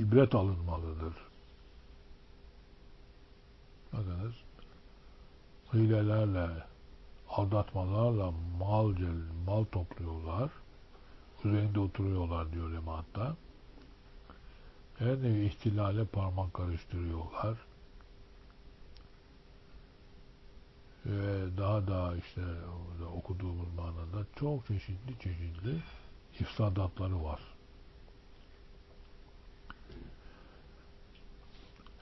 ibret alınmalıdır. Bakınız hilelerle, aldatmalarla mal, mal topluyorlar. Üzerinde oturuyorlar diyor lematta. Her nevi ihtilale parmak karıştırıyorlar. Ve daha daha işte okuduğumuz manada çok çeşitli çeşitli ifsadatları var.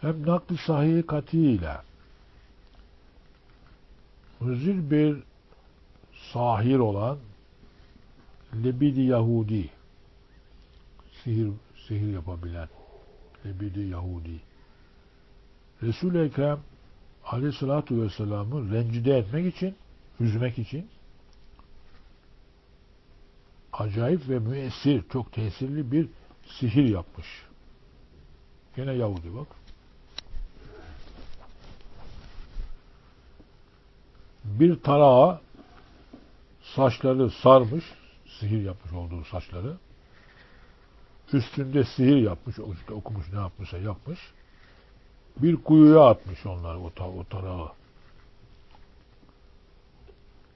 Hem nakli sahih katiyle huzur bir sahir olan Lebidi Yahudi sihir sihir yapabilen Lebidi Yahudi Resul-i Ekrem Aleyhisselatü Vesselam'ı rencide etmek için üzmek için acayip ve müessir, çok tesirli bir sihir yapmış. Gene Yahudi bak. Bir tarağa saçları sarmış, sihir yapmış olduğu saçları. Üstünde sihir yapmış, işte okumuş ne yapmışsa yapmış. Bir kuyuya atmış onları o, o tarağı.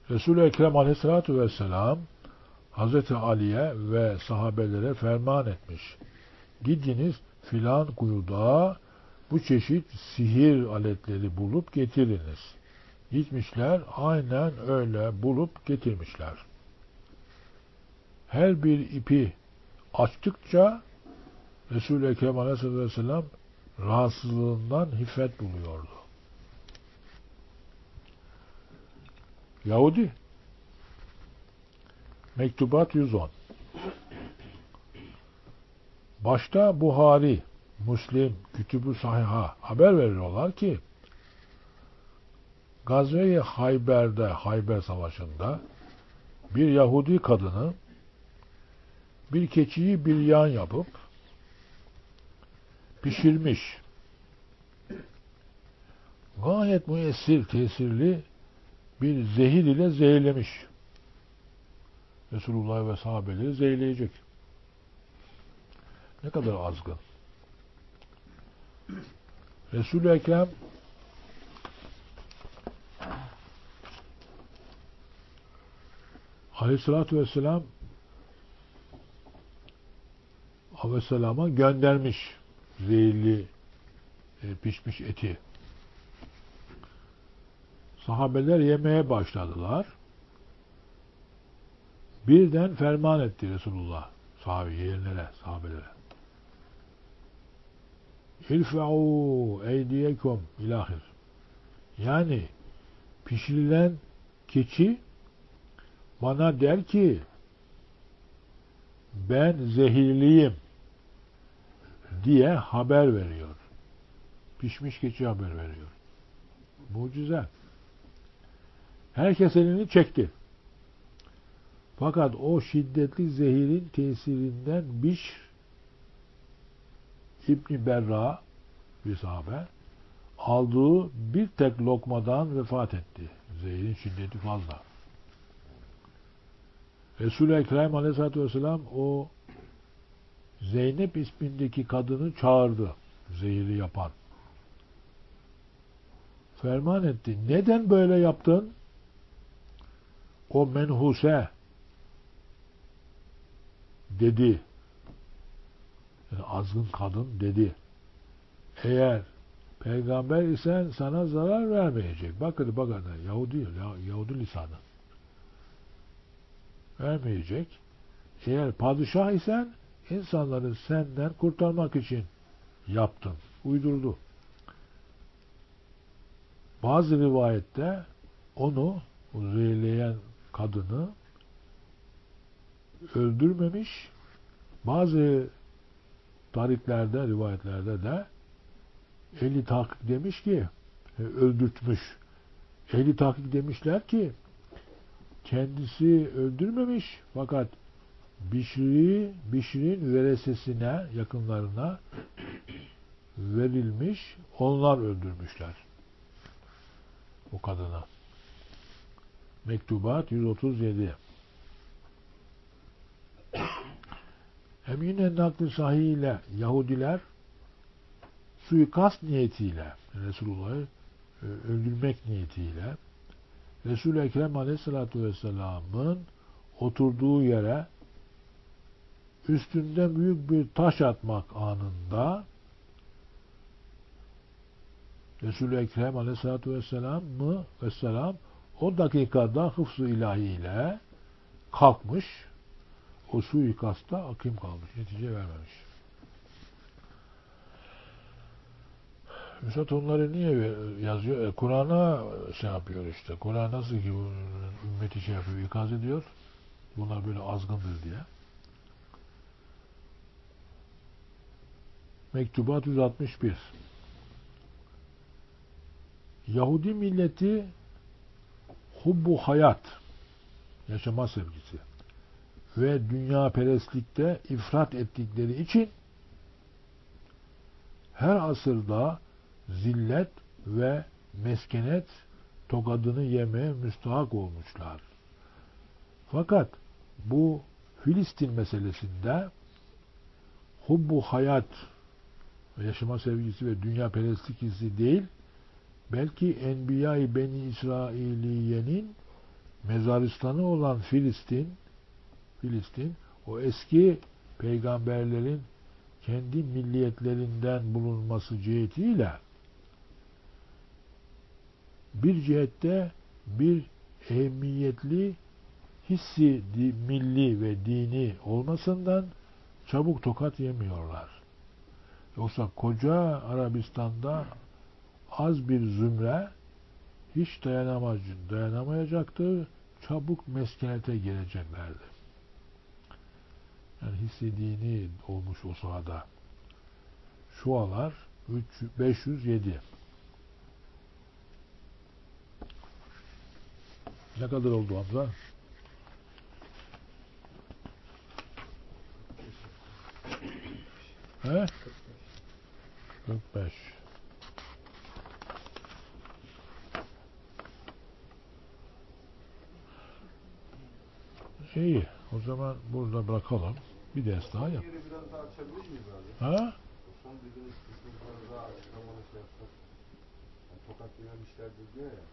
Resul-i Ekrem Aleyhisselatü Vesselam Hazreti Ali'ye ve sahabelere ferman etmiş. Gidiniz filan kuyuda bu çeşit sihir aletleri bulup getiriniz. Gitmişler, aynen öyle bulup getirmişler. Her bir ipi açtıkça Resul-i Ekrem Aleyhisselatü Vesselam rahatsızlığından hifet buluyordu. Yahudi Mektubat 110 Başta Buhari, Müslim, Kütüb-ü Sahih'a haber veriyorlar ki Gazve-i Hayber'de, Hayber Savaşı'nda bir Yahudi kadını bir keçiyi bir yan yapıp pişirmiş. Gayet müessir, tesirli bir zehir ile zehirlemiş. Resulullah ve sahabeleri zehirleyecek. Ne kadar azgın. Resul-i Ekrem Aleyhisselatü Vesselam Aleyhisselam'a göndermiş zehirli e, pişmiş eti. Sahabeler yemeye başladılar. Birden ferman etti Resulullah sahabe yerlere, sahabelere. İrfa'u eydiyekum ilahir. Yani pişirilen keçi bana der ki ben zehirliyim diye haber veriyor. Pişmiş keçi haber veriyor. Mucize. Herkes elini çekti. Fakat o şiddetli zehirin tesirinden Bişr İbni Berra bir sahabe aldığı bir tek lokmadan vefat etti. Zehirin şiddeti fazla. Resul-i Ekrem Aleyhisselatü Vesselam o Zeynep ismindeki kadını çağırdı. Zehiri yapan. Ferman etti. Neden böyle yaptın? O menhuse dedi. Yani azgın kadın dedi. Eğer peygamber isen sana zarar vermeyecek. Bakın bakın Yahudi, Yahudi lisanı. Vermeyecek. Eğer padişah isen insanları senden kurtarmak için yaptın. Uydurdu. Bazı rivayette onu, zehirleyen kadını öldürmemiş. Bazı tariklerde, rivayetlerde de ehli tahkik demiş ki e, öldürtmüş. Ehli tahkik demişler ki kendisi öldürmemiş fakat Bişri, Bişri'nin veresesine, yakınlarına verilmiş, onlar öldürmüşler o kadına. Mektubat 137 Hem yine nakli sahiyle Yahudiler suikast niyetiyle Resulullah'ı e, öldürmek niyetiyle Resul-i Ekrem Aleyhisselatü Vesselam'ın oturduğu yere üstünden büyük bir taş atmak anında Resul-i Ekrem Aleyhisselatü Vesselam mı Vesselam o dakikada hıfz-ı ilahiyle kalkmış o suikasta akim kalmış. Netice vermemiş. Üstad onları niye yazıyor? E, Kur'an'a şey yapıyor işte. Kur'an nasıl ki ümmeti şey yapıyor, ikaz ediyor. Bunlar böyle azgındır diye. Mektubat 161 Yahudi milleti hubbu hayat yaşama sevgisi ve dünya perestlikte ifrat ettikleri için her asırda zillet ve meskenet tokadını yemeye müstahak olmuşlar. Fakat bu Filistin meselesinde hubbu hayat yaşama sevgisi ve dünya perestlik hissi değil, belki Enbiya-i Beni İsrailiye'nin mezaristanı olan Filistin, Filistin, o eski peygamberlerin kendi milliyetlerinden bulunması cihetiyle bir cihette bir ehemmiyetli hissi milli ve dini olmasından çabuk tokat yemiyorlar. Yoksa koca Arabistan'da az bir zümre hiç dayanamacı, dayanamayacaktı. Çabuk meskenete gireceklerdi. Yani hissi dini olmuş o sahada. Şualar 507. Ne kadar oldu Hamza? He? 45. İyi. O zaman burada bırakalım. Bir ders daha yap. Ha? O son dediğiniz kısmı biraz daha açıklamalı şey yapsak. Yani tokat yememişlerdir diyor ya.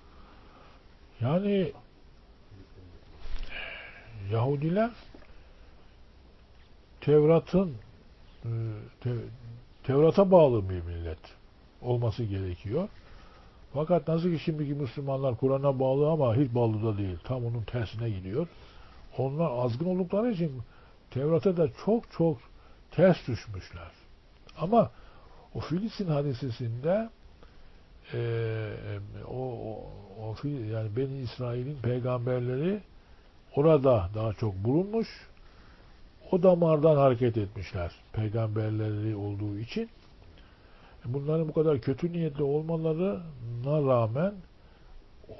Yani. Yahudiler Tevrat'ın e, Te- Tevrat'a bağlı bir millet olması gerekiyor. Fakat nasıl ki şimdiki Müslümanlar Kur'an'a bağlı ama hiç bağlı da değil. Tam onun tersine gidiyor. Onlar azgın oldukları için Tevrat'a da çok çok ters düşmüşler. Ama o Filistin hadisesinde eee, o, o, o Fil- yani Beni İsrail'in peygamberleri orada daha çok bulunmuş. O damardan hareket etmişler. Peygamberleri olduğu için. Bunların bu kadar kötü niyetli olmalarına rağmen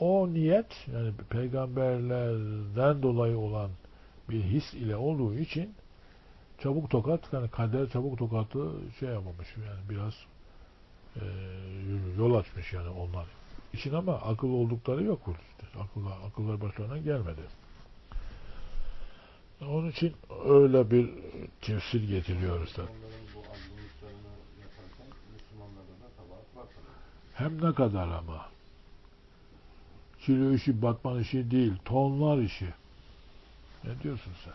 o niyet yani peygamberlerden dolayı olan bir his ile olduğu için çabuk tokat yani kader çabuk tokatı şey yapmamış yani biraz e, yol açmış yani onlar için ama akıl oldukları yok. Akıllar, akıllar başlarına gelmedi. Onun için öyle bir tefsir getiriyor tabii. Hem ne kadar ama. Kilo işi, batman işi değil, tonlar işi. Ne diyorsun sen?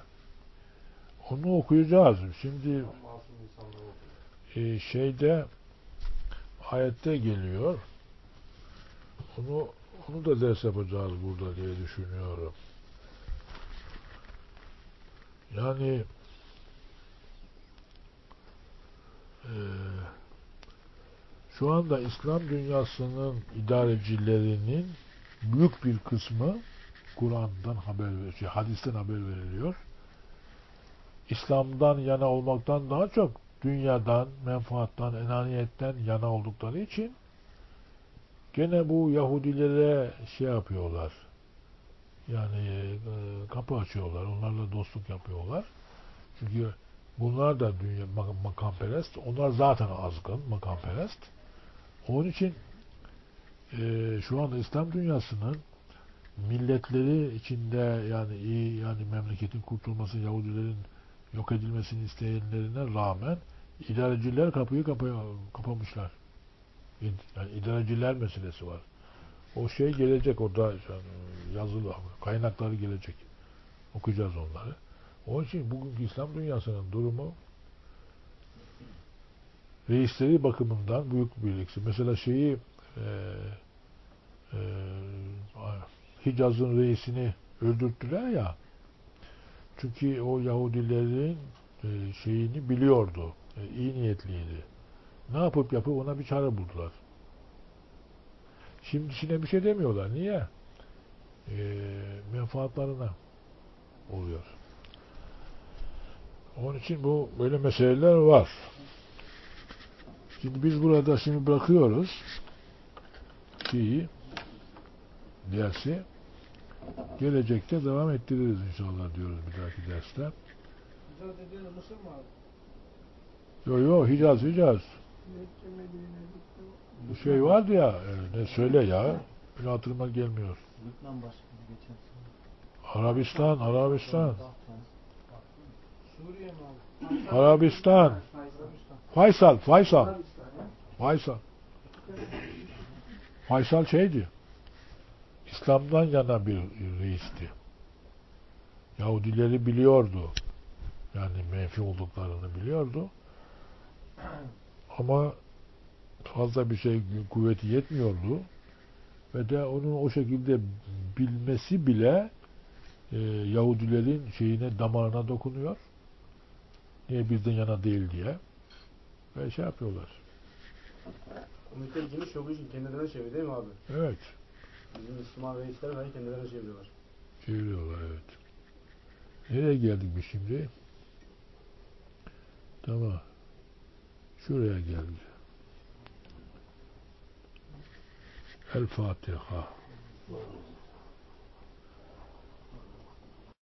Onu okuyacağız. Şimdi e, şeyde ayette geliyor. Onu onu da ders yapacağız burada diye düşünüyorum. Yani e, şu anda İslam dünyasının idarecilerinin büyük bir kısmı Kur'an'dan haber ver, şey, hadisten haber veriliyor. İslam'dan yana olmaktan daha çok dünyadan, menfaattan, enaniyetten yana oldukları için gene bu Yahudilere şey yapıyorlar. Yani e, kapı açıyorlar. Onlarla dostluk yapıyorlar. Çünkü bunlar da dünya mak- makamperest. Onlar zaten azgın makamperest. Onun için e, şu anda İslam dünyasının milletleri içinde yani iyi yani memleketin kurtulması Yahudilerin yok edilmesini isteyenlerine rağmen idareciler kapıyı kapaya, kapamışlar. Yani idareciler meselesi var. O şey gelecek orada yazılı kaynakları gelecek. Okuyacağız onları. Onun için bugünkü İslam dünyasının durumu reisleri bakımından büyük bir eksik. Mesela şeyi e, e, Hicaz'ın reisini öldürttüler ya çünkü o Yahudilerin e, şeyini biliyordu. E, iyi niyetliydi. Ne yapıp yapıp ona bir çare buldular. Şimdisine bir şey demiyorlar. Niye? E, menfaatlarına oluyor. Onun için bu böyle meseleler var. Şimdi biz burada şimdi bırakıyoruz şeyi dersi gelecekte devam ettiririz inşallah diyoruz bir dahaki derste. Güzel dediğin Mısır mı abi? Yo yo Hicaz Hicaz. Bu şey vardı ya e, ne söyle ya. Bir hatırıma gelmiyor. Arabistan, Arabistan. Arabistan. Faysal, Faysal. Faysal. Faysal şeydi. İslam'dan yana bir reisti. Yahudileri biliyordu. Yani menfi olduklarını biliyordu. Ama fazla bir şey kuvveti yetmiyordu. Ve de onun o şekilde bilmesi bile e, Yahudilerin şeyine damarına dokunuyor. Niye bizden yana değil diye. Ve şey yapıyorlar. Ümmetler geniş olduğu için kendilerine çeviriyor değil mi abi? Evet. Bizim Müslüman reisler dahi kendilerine çeviriyorlar. Çeviriyorlar evet. Nereye geldik biz şimdi? Tamam. Şuraya geldik. الفاتحة.